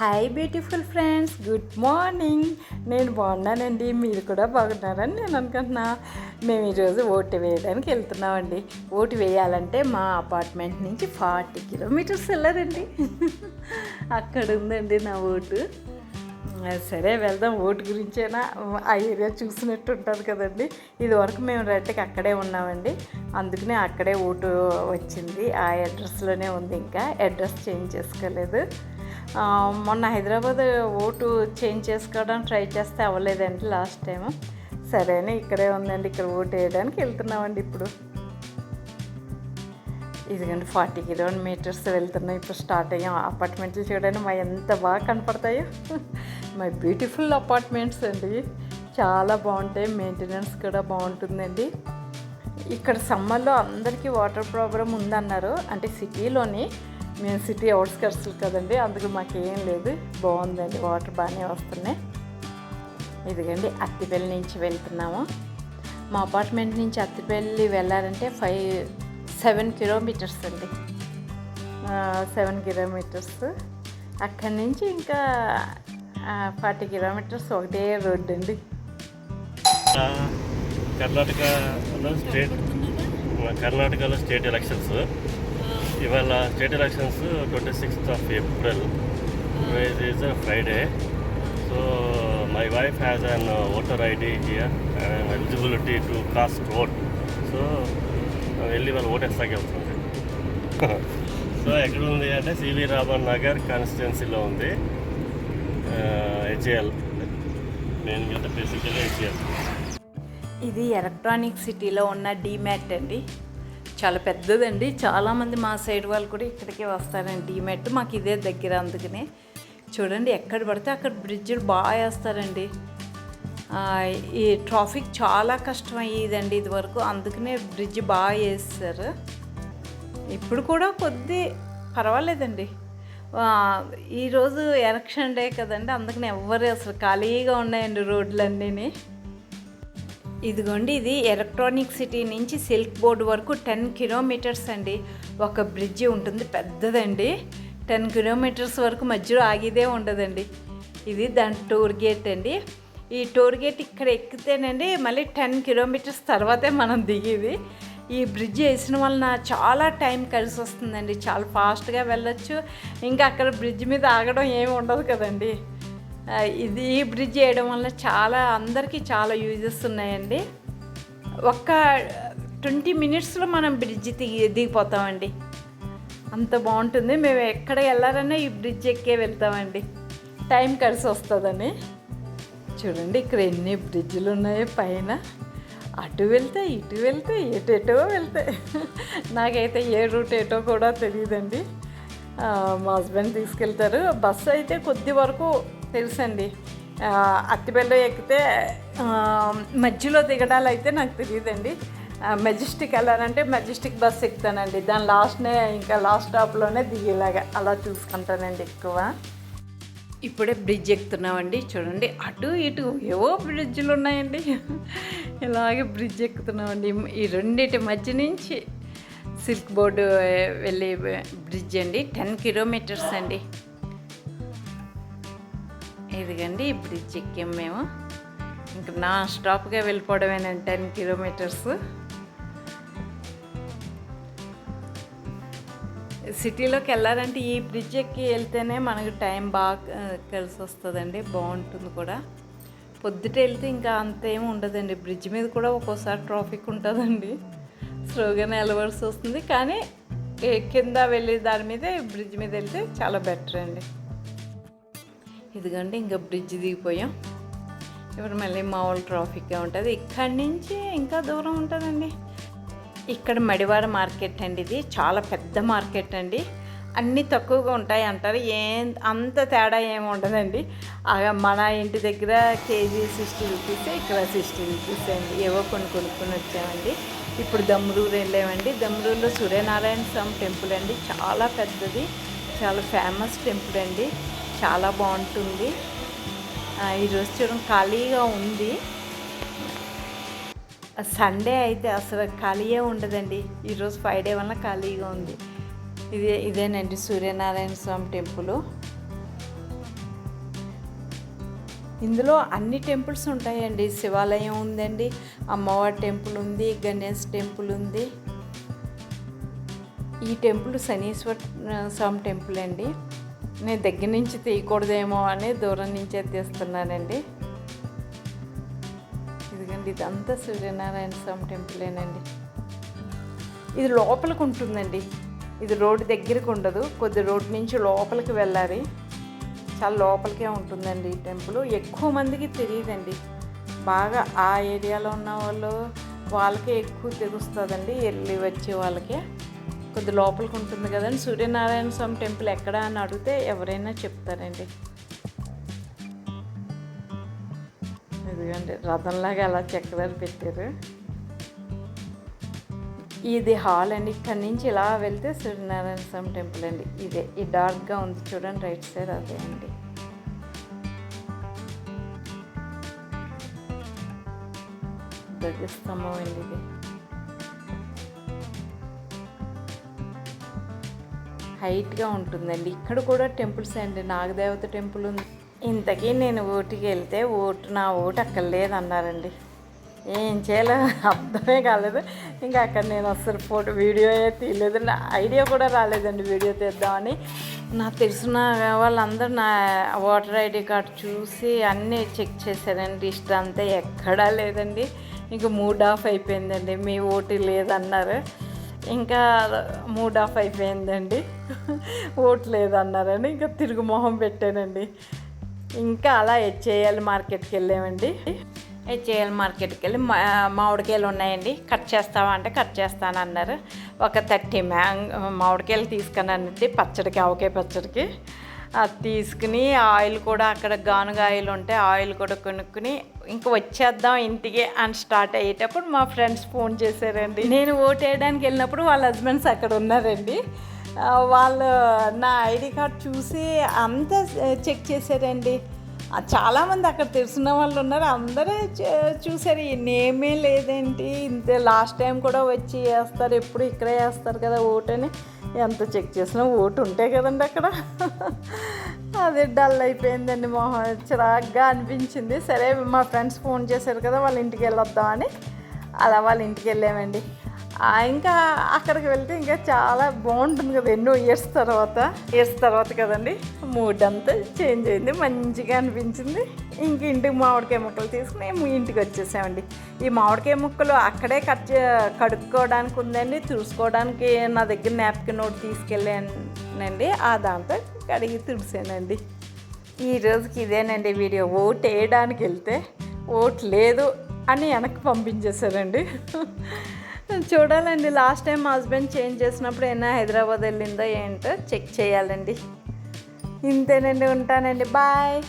Hi beautiful friends good morning నేను బాగున్నానండి. మీరు కూడా బాగున్నారని నేను అనుకుంటున్నా. మేము ఈరోజు ఓటు వేయడానికి వెళ్తున్నామండి. ఓటు వేయాలంటే మా అపార్ట్మెంట్ నుంచి ఫార్టీ కిలోమీటర్స్ వెళ్ళారండి. అక్కడ ఉందండి నా ఓటు. సరే వెళ్దాం. ఓటు గురించేనా? ఆ ఏరియా చూసినట్టు ఉంటుంది కదండి. ఇది వరకు మేము రెంట్కి అక్కడే ఉన్నామండి. అందుకనే అక్కడే ఓటు వచ్చింది. ఆ అడ్రస్లోనే ఉంది ఇంకా. అడ్రస్ చేంజ్ చేసుకోలేదు. మొన్న హైదరాబాద్ ఓటు చేంజ్ చేసుకోవడానికి ట్రై చేస్తే అవ్వలేదండి లాస్ట్ టైం సరేనే ఇక్కడే ఉందండి ఇక్కడ ఓటు వేయడానికి వెళ్తున్నామండి ఇప్పుడు. ఇదిగండి ఫార్టీ కిలోమీటర్స్ వెళ్తున్నాం ఇప్పుడు స్టార్ట్ అయ్యాం. అపార్ట్మెంట్లు చూడండి మా ఎంత బాగా కనపడతాయో. మై బ్యూటిఫుల్ అపార్ట్మెంట్స్ అండి. చాలా బాగుంటాయి మెయింటెనెన్స్ కూడా బాగుంటుందండి. ఇక్కడ సమ్మర్లో అందరికీ వాటర్ ప్రాబ్లం ఉందన్నారు. అంటే సిటీలోని మేము సిటీ అవుట్స్కట్స్ కదండి అందుకు మాకేం లేదు. బాగుందండి వాటర్ బాగానే వస్తున్నాయి. ఇదిగండి అత్తిపల్లి నుంచి వెళ్తున్నాము. మా అపార్ట్మెంట్ నుంచి అత్తిపల్లి వెళ్ళాలంటే ఫైవ్ సెవెన్ కిలోమీటర్స్ అండి. Seven kilometres. అక్కడి నుంచి ఇంకా ఫార్టీ కిలోమీటర్స్ ఒకటే రోడ్డు అండి. కర్ణాటకలో స్టేట్ కర్ణాటకలో స్టేట్ ఎలక్షన్స్. ఇవాళ state elections twenty sixth of April. It is Friday so my wife has an voter ID here and eligibility to cast vote so వెళ్ళి వాళ్ళు ఓట్ వెళ్తుంది సో ఎక్కడ ఉంది అంటే సివి రామన్ నగర్ కాన్స్టిట్యున్సీలో ఉంది. హెచ్ఏఎల్ నేను మీద బేసికలీ హెచ్ఏఎల్ ఇది ఎలక్ట్రానిక్ సిటీలో ఉన్న డీమ్యాట్ అండి. చాలా పెద్దదండి. చాలామంది మా సైడ్ వాళ్ళు కూడా ఇక్కడికే వస్తారండి. డీమెట్ మాకు ఇదే దగ్గర అందుకనే. చూడండి ఎక్కడ పడితే అక్కడ బ్రిడ్జ్లు బాగా వేస్తారండి. ఈ ట్రాఫిక్ చాలా కష్టం అయ్యేదండి ఇదివరకు. అందుకనే బ్రిడ్జ్ బాగా వేస్తారు. ఇప్పుడు కూడా కొద్ది పర్వాలేదండి. ఈరోజు ఎలక్షన్ డే కదండి. అందుకని ఎవ్వరు అసలు ఖాళీగా ఉన్నాయండి రోడ్లన్నీ ఇదిగోండి ఇది ఎలక్ట్రానిక్ సిటీ నుంచి సిల్క్ బోర్డ్ వరకు టెన్ కిలోమీటర్స్ అండి. ఒక బ్రిడ్జి ఉంటుంది పెద్దదండి. టెన్ కిలోమీటర్స్ వరకు మధ్యలో ఆగిదే ఉండదండి. ఇది దాని టోర్ గేట్ అండి. ఈ టోర్ గేట్ ఇక్కడ ఎక్కితేనండి మళ్ళీ టెన్ కిలోమీటర్స్ తర్వాతే మనం దిగేది. ఈ బ్రిడ్జ్ వేసిన వలన చాలా టైం కలిసి వస్తుందండి. చాలా ఫాస్ట్గా వెళ్ళొచ్చు. ఇంకా అక్కడ బ్రిడ్జ్ మీద ఆగడం ఏమి ఉండదు కదండి. ఇది ఈ బ్రిడ్జ్ వేయడం వల్ల చాలా అందరికీ చాలా యూజెస్ ఉన్నాయండి. ఒక్క ట్వంటీ మినిట్స్లో మనం బ్రిడ్జ్ దిగి దిగిపోతామండి. అంత బాగుంటుంది. మేము ఎక్కడ వెళ్ళాలన్నా ఈ బ్రిడ్జ్ ఎక్కే వెళ్తామండి. టైం కలిసి వస్తుందని. చూడండి ఇక్కడ ఎన్ని బ్రిడ్జ్లు ఉన్నాయో పైన. అటు వెళ్తే ఇటు వెళ్తే ఎటు ఎటో వెళ్తే. నాకైతే ఏ రూట్ ఏటో కూడా తెలియదండి మా హస్బెండ్ తీసుకెళ్తారు. బస్సు అయితే కొద్ది వరకు తెలుసండి. ఆ, అత్తిపల్లి ఎక్కితే మధ్యలో దిగడాలు అయితే నాకు తెలియదండి. మెజెస్టిక్ వెళ్ళాలంటే మెజెస్టిక్ బస్ ఎక్కుతానండి. దాని లాస్ట్నే ఇంకా లాస్ట్ స్టాప్లోనే దిగేలాగా అలా చూసుకుంటానండి ఎక్కువ. ఇప్పుడే బ్రిడ్జ్ ఎక్కుతున్నామండి. చూడండి అటు ఇటు ఏవో బ్రిడ్జ్లు ఉన్నాయండి ఇలాగే బ్రిడ్జ్ ఎక్కుతున్నామండి. ఈ రెండింటి మధ్య నుంచి సిల్క్ బోర్డు వెళ్ళే బ్రిడ్జ్ అండి. టెన్ కిలోమీటర్స్ అండి. ఇదిగండి ఈ చెక్కాం ఎక్కాం మేము. ఇంక నా స్టాప్గా వెళ్ళిపోవడమేనండి టెన్ కిలోమీటర్స్? సిటీలోకి వెళ్ళాలంటే ఈ బ్రిడ్జ్ ఎక్కి వెళ్తేనే మనకు టైం బాగా కలిసి వస్తుందండి బాగుంటుంది కూడా. పొద్దుట వెళ్తే ఇంకా అంతేం ఉండదండి బ్రిడ్జ్ మీద కూడా ఒక్కోసారి ట్రాఫిక్ ఉంటుందండి. స్లోగానే వెళ్ళవలసి వస్తుంది కానీ కింద వెళ్ళే దాని మీదే బ్రిడ్జ్ మీద వెళ్తే చాలా బెటర్ అండి ఇదిగోండి ఇంకా బ్రిడ్జ్ దిగిపోయాం. ఇప్పుడు మళ్ళీ మామూలు ట్రాఫిక్గా ఉంటుంది. ఇక్కడి నుంచి ఇంకా దూరం ఉంటుందండి. ఇక్కడ మడివాడ మార్కెట్ అండి ఇది. చాలా పెద్ద మార్కెట్ అండి. అన్నీ తక్కువగా ఉంటాయి అంటారు. ఏం అంత తేడా ఏమి ఉండదండి. మన ఇంటి దగ్గర కేజీ సిక్స్టీ రూపీస్ ఇక్కడ సిక్స్టీ రూపీస్ అండి. ఏవో కొన్ని కొనుక్కొని వచ్చామండి. ఇప్పుడు దమ్రూరు వెళ్ళామండి. దమ్రూరులో సూర్యనారాయణ స్వామి టెంపుల్ అండి. చాలా పెద్దది. చాలా ఫేమస్ టెంపుల్ అండి. చాలా బాగుంటుంది. ఈరోజు చూడడం ఖాళీగా ఉంది. సండే అయితే అసలు ఖాళీయే ఉండదండి. ఈరోజు ఫ్రైడే వల్ల ఖాళీగా ఉంది. ఇదే ఇదేనండి సూర్యనారాయణ స్వామి టెంపుల్. ఇందులో అన్ని టెంపుల్స్ ఉంటాయండి. శివాలయం ఉందండి అమ్మవారి టెంపుల్ ఉంది గణేష్ టెంపుల్ ఉంది. ఈ టెంపుల్ శనీశ్వర స్వామి టెంపుల్ అండి. నేను దగ్గర నుంచి తీయకూడదేమో అని దూరం నుంచే తీస్తున్నానండి. ఇదిగండి ఇదంతా సూర్యనారాయణ స్వామి టెంపులేనండి ఇది లోపలికి ఉంటుందండి. ఇది రోడ్డు దగ్గరికి ఉండదు. కొద్ది రోడ్డు నుంచి లోపలికి వెళ్ళాలి. చాలా లోపలికే ఉంటుందండి ఈ టెంపుల్ ఎక్కువ మందికి తెలియదండి. బాగా ఆ ఏరియాలో ఉన్న వాళ్ళు వాళ్ళకే ఎక్కువ తెలుస్తుందండి. వెళ్ళి వచ్చే వాళ్ళకే. కొద్ది లోపలికి ఉంటుంది కదండి. సూర్యనారాయణ స్వామి టెంపుల్ ఎక్కడ అని అడిగితే ఎవరైనా చెప్తారండి. ఇదిగోండి రథంలాగా అలా చక్రాలు పెట్టారు. ఇది హాల్ అండి. ఇక్కడ నుంచి ఇలా వెళ్తే సూర్యనారాయణ స్వామి టెంపుల్ అండి. ఇదే ఈ డార్క్గా ఉంది చూడండి రైట్ సైడ్ అదే అండి. ధ్వజస్తంభం అండి ఇది. హైట్గా ఉంటుందండి. ఇక్కడ కూడా టెంపుల్స్ అండి. నాగదేవత టెంపుల్ ఉంది. ఇంతకీ నేను ఓటుకి వెళ్తే ఓటు నా ఓటు అక్కడ లేదన్నారండి ఏం చేయాలో అర్థమే కాలేదు. ఇంకా అక్కడ నేను అసలు ఫోటో వీడియో తీయలేదు. నా ఐడియా కూడా రాలేదండి వీడియో తీద్దామని. నాకు తెలిసిన వాళ్ళందరూ నా ఓటర్ ఐడి కార్డ్ చూసి అన్నీ చెక్ చేశారండి. ఇష్టం అంతా ఎక్కడా లేదండి. ఇంక మూడ్ ఆఫ్ అయిపోయిందండి. మీ ఓటు లేదన్నారు. ఇంకా మూడ్ ఆఫ్ అయిపోయిందండి. ఓటు లేదన్నారని ఇంకా తిరుగు మొహం పెట్టానండి. ఇంకా అలా హెచ్ఏఎల్ మార్కెట్కి వెళ్ళామండి. హెచ్ఏఎల్ మార్కెట్కి వెళ్ళి మా మామిడికాయలు ఉన్నాయండి. కట్ చేస్తావా అంటే కట్ చేస్తాను అన్నారు ఒక థర్టీ మ్యాంగ్ మామిడికాయలు తీసుకున్నానండి పచ్చడికి ఆవకాయ పచ్చడికి. అది తీసుకుని ఆయిల్ కూడా అక్కడ గానుగ ఆయిల్ ఉంటే ఆయిల్ కూడా కొనుక్కుని ఇంక వచ్చేద్దాం ఇంటికి అని స్టార్ట్ అయ్యేటప్పుడు మా ఫ్రెండ్స్ ఫోన్ చేశారండి. నేను ఓటేయడానికి వేయడానికి వెళ్ళినప్పుడు వాళ్ళ హస్బెండ్స్ అక్కడ ఉన్నారండి. వాళ్ళు నా ఐడి కార్డ్ చూసి అంతా చెక్ చేశారండి. చాలామంది అక్కడ తెలిసిన వాళ్ళు ఉన్నారు. అందరూ చూసారు ఈ నేమే లేదేంటి? ఇంత లాస్ట్ టైం కూడా వచ్చి వేస్తారు ఎప్పుడు ఇక్కడే వేస్తారు కదా ఓటు అని. ఎంత చెక్ చేసినా ఓటు ఉంటే కదండి అక్కడ. అది డల్ అయిపోయిందండి మొహం. చిరాగ్గా అనిపించింది. సరే మా ఫ్రెండ్స్ ఫోన్ చేశారు కదా వాళ్ళ ఇంటికి వెళ్ళొద్దామని. అలా వాళ్ళ ఇంటికి వెళ్ళామండి. ఇంకా అక్కడికి వెళ్తే ఇంకా చాలా బాగుంటుంది కదా ఎన్నో ఇయర్స్ తర్వాత. ఇయర్స్ తర్వాత కదండి మూడ్ అంతా చేంజ్ అయింది మంచిగా అనిపించింది. ఇంక ఇంటికి మామిడికాయ ముక్కలు తీసుకుని మేము ఇంటికి వచ్చేసామండి. ఈ మామిడికాయ ముక్కలు అక్కడే కట్ చే- కడుక్కోవడానికి ఉందండి తుడుచుకోవడానికి నా దగ్గర నాప్కిన్ నోట్ తీసుకెళ్ళానండి ఆ దాంతో కడిగి తుడిసానండి ఈ రోజుకి ఇదేనండి వీడియో ఓట్ వేయడానికి వెళ్తే ఓట్ లేదు అని వెనక్కి పంపించేశారండి. చూడాలండి. లాస్ట్ టైం మా హస్బెండ్ చేంజ్ చేసినప్పుడు ఏమైనా హైదరాబాద్ వెళ్ళిందో ఏంటో చెక్ చేయాలండి. ఇంతేనండి ఉంటానండి. బాయ్